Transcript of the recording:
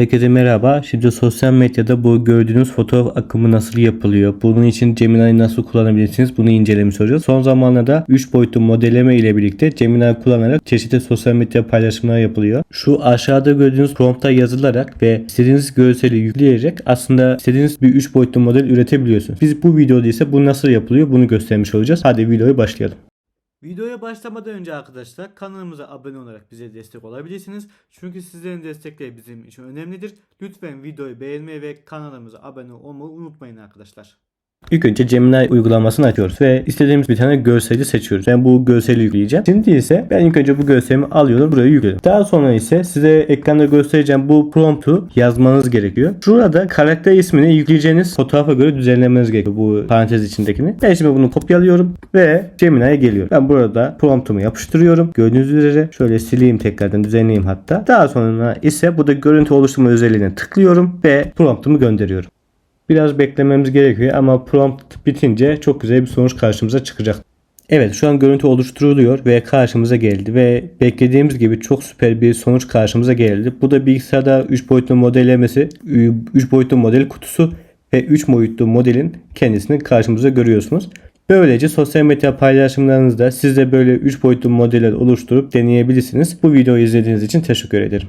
Herkese merhaba. Şimdi sosyal medyada bu gördüğünüz fotoğraf akımı nasıl yapılıyor? Bunun için Gemini nasıl kullanabilirsiniz? Bunu incelemiş olacağız. Son zamanlarda 3 boyutlu modelleme ile birlikte Gemini kullanarak çeşitli sosyal medya paylaşımlar yapılıyor. Şu aşağıda gördüğünüz prompta yazılarak ve istediğiniz görseli yükleyerek aslında istediğiniz bir 3 boyutlu model üretebiliyorsunuz. Biz bu videoda ise bu nasıl yapılıyor bunu göstermiş olacağız. Hadi videoya başlayalım. Videoya başlamadan önce arkadaşlar kanalımıza abone olarak bize destek olabilirsiniz. Çünkü sizlerin destekleri bizim için önemlidir. Lütfen videoyu beğenmeyi ve kanalımıza abone olmayı unutmayın arkadaşlar. İlk önce Gemini uygulamasını açıyoruz ve istediğimiz bir tane görseli seçiyoruz. Ben bu görseli yükleyeceğim. Şimdi ise ben ilk önce bu görselimi alıyorum buraya yüklüyorum. Daha sonra ise size ekranda göstereceğim bu promptu yazmanız gerekiyor. Şurada karakter ismini yükleyeceğiniz fotoğrafa göre düzenlemeniz gerekiyor bu parantez içindekini. Ben şimdi bunu kopyalıyorum ve Gemini'ye geliyorum. Ben burada promptumu yapıştırıyorum. Gördüğünüz üzere şöyle sileyim tekrardan düzenleyeyim hatta. Daha sonra ise burada görüntü oluşturma özelliğine tıklıyorum ve promptumu gönderiyorum. Biraz beklememiz gerekiyor ama prompt bitince çok güzel bir sonuç karşımıza çıkacak. Evet şu an görüntü oluşturuluyor ve karşımıza geldi ve beklediğimiz gibi çok süper bir sonuç karşımıza geldi. Bu da bilgisayarda 3 boyutlu modellemesi, 3 boyutlu model kutusu ve 3 boyutlu modelin kendisini karşımıza görüyorsunuz. Böylece sosyal medya paylaşımlarınızda siz de böyle 3 boyutlu modeller oluşturup deneyebilirsiniz. Bu videoyu izlediğiniz için teşekkür ederim.